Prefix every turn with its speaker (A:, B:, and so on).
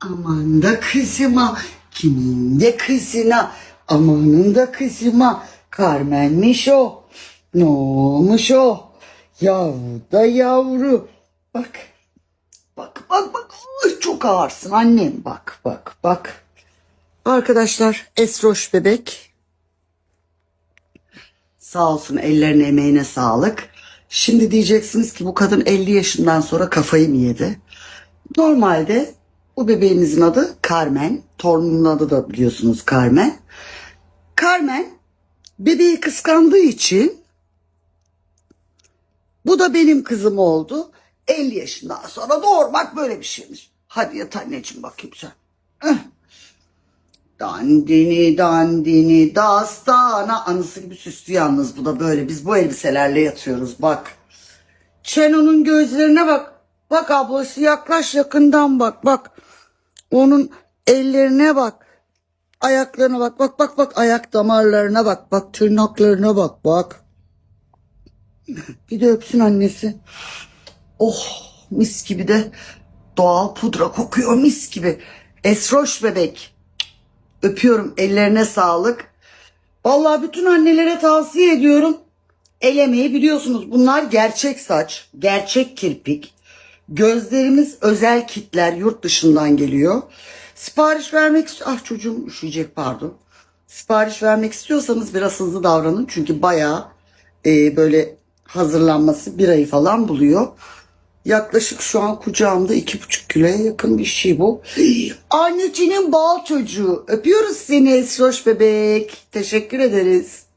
A: Aman da kızıma, kimin de kızına, amanın da kızıma. Carmen'miş o. Ne olmuş o? Yavru da yavru. Bak. Bak bak bak. Çok ağırsın annem. Bak bak bak. Arkadaşlar Esroş bebek. Sağ olsun ellerine emeğine sağlık. Şimdi diyeceksiniz ki bu kadın 50 yaşından sonra kafayı mı yedi? Normalde bu bebeğimizin adı Carmen. Torunun adı da biliyorsunuz Carmen. Carmen bebeği kıskandığı için bu da benim kızım oldu. 50 yaşından sonra doğurmak böyle bir şeymiş. Hadi yat anneciğim bakayım sen. Eh. Dandini dandini dastana anısı gibi süslü yalnız bu da böyle biz bu elbiselerle yatıyoruz bak. Çeno'nun gözlerine bak. Bak ablası yaklaş yakından bak bak. Onun ellerine bak. Ayaklarına bak bak bak bak ayak damarlarına bak bak tırnaklarına bak bak. Bir de öpsün annesi. Oh mis gibi de doğal pudra kokuyor mis gibi. Esroş bebek. Öpüyorum ellerine sağlık. Vallahi bütün annelere tavsiye ediyorum. El emeği biliyorsunuz bunlar gerçek saç, gerçek kirpik. Gözlerimiz özel kitler yurt dışından geliyor. Sipariş vermek ah çocuğum üşüyecek pardon. Sipariş vermek istiyorsanız biraz hızlı davranın çünkü bayağı e, böyle hazırlanması bir ayı falan buluyor. Yaklaşık şu an kucağımda iki buçuk kiloya yakın bir şey bu. Anneciğinin bal çocuğu. Öpüyoruz seni Esroş bebek. Teşekkür ederiz.